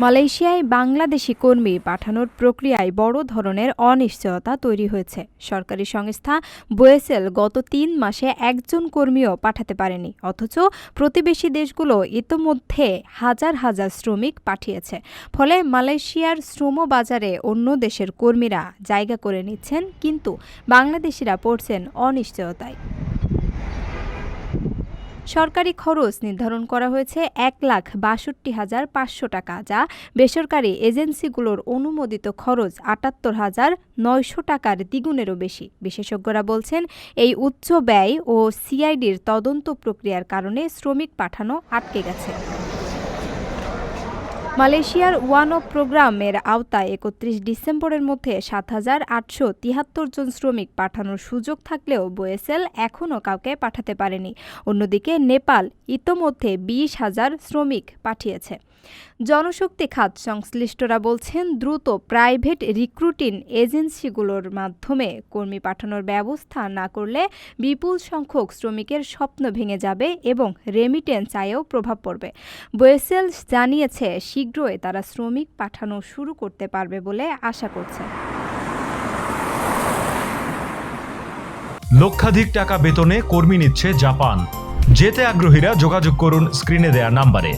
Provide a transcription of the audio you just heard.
মালয়েশিয়ায় বাংলাদেশি কর্মী পাঠানোর প্রক্রিয়ায় বড় ধরনের অনিশ্চয়তা তৈরি হয়েছে। সরকারি সংস্থা বোয়েসেল গত তিন মাসে একজন কর্মীও পাঠাতে পারেনি, অথচ প্রতিবেশী দেশগুলো ইতোমধ্যে হাজার হাজার শ্রমিক পাঠিয়েছে। ফলে মালয়েশিয়ার শ্রম বাজারে অন্য দেশের কর্মীরা জায়গা করে নিচ্ছেন, কিন্তু বাংলাদেশিরা পড়ছেন অনিশ্চয়তায়। সরকারি খরচ নির্ধারণ করা হয়েছে এক লাখ বাষট্টি হাজার পাঁচশো টাকা, যা বেসরকারি এজেন্সিগুলোর অনুমোদিত খরচ আটাত্তর হাজার নয়শো টাকার দ্বিগুণেরও বেশি। বিশেষজ্ঞরা বলছেন, এই উচ্চ ব্যয় ও সিআইডির তদন্ত প্রক্রিয়ার কারণে শ্রমিক পাঠানো আটকে গেছে। মালয়েশিয়ার ওয়ান অফ প্রোগ্রামের আওতায় একত্রিশ ডিসেম্বরের মধ্যে সাত হাজার আটশো তিয়াত্তর জন শ্রমিক পাঠানোর সুযোগ থাকলেও বোয়েসেল এখনও কাউকে পাঠাতে পারেনি। অন্যদিকে নেপাল ইতোমধ্যে বিশ হাজার শ্রমিক পাঠিয়েছে। জনশক্তি খাত সংশ্লিষ্টরা বলছেন, দ্রুত প্রাইভেট রিক্রুটিং এজেন্সিগুলোর মাধ্যমে কর্মী পাঠানোর ব্যবস্থা না করলে বিপুল সংখ্যক শ্রমিকের স্বপ্ন ভেঙে যাবে এবং রেমিটেন্স আয়েও প্রভাব পড়বে। বোয়েসেলস জানিয়েছে শীঘ্রই তারা শ্রমিক পাঠানো শুরু করতে পারবে বলে আশা করছে। লক্ষাধিক টাকা বেতনে কর্মী নিচ্ছে জাপান। যেতে আগ্রহীরা যোগাযোগ করুন স্ক্রিনে দেয়া নাম্বারে।